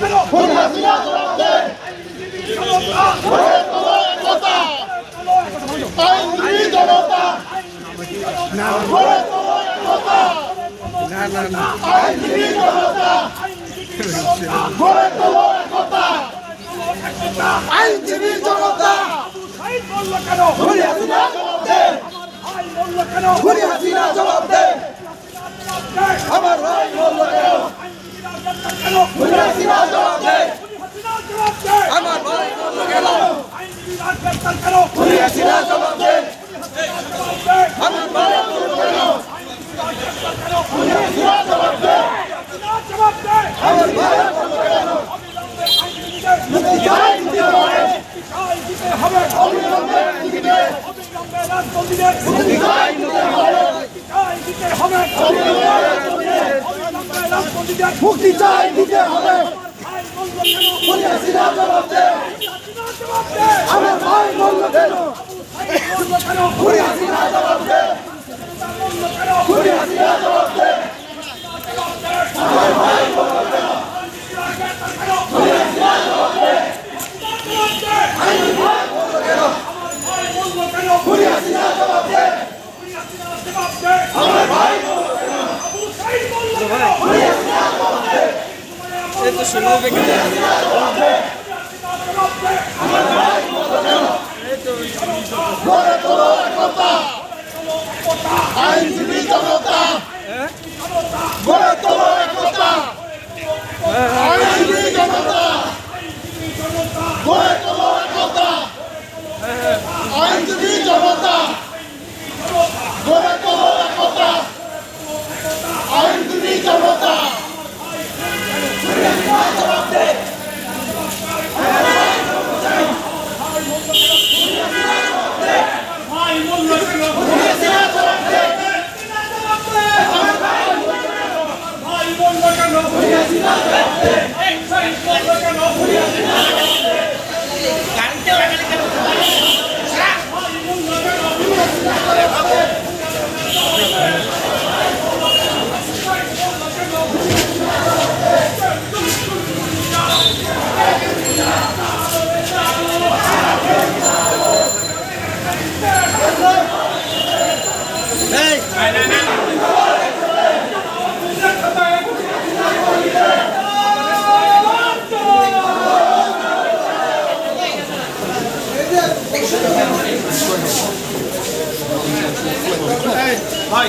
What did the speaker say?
গড়ে তোলো একতা আইনজীবী জনতা গড়ে তোলো একতা ঘুরে দে ঘুরে হাসিনা জবাব দে আমার ভাই বলল কেন ঘুরে হাসিনা জবাব দে আমার ভাই বলল কেন ঘুরে হাসিনা জবাব দে আমার ভাই বলল কেন ঘুরে হাসিনা জবাব দে আমার ভাই বলল কেন মুক্তি চাই দিতে হবে। আমার ভাই বলল কেন? ঘুরে হাসিনা জবাব দে। ঘুরে হাসিনা জবাব দে ঘুরে হাসিনা জবাব দে গড়ে তোলো একতা আইনজীবী জনতা একতা আইনজীবী জনতা গড়ে একতা আইনজীবী জনতা গড়ে তোলো Brasil! Vai.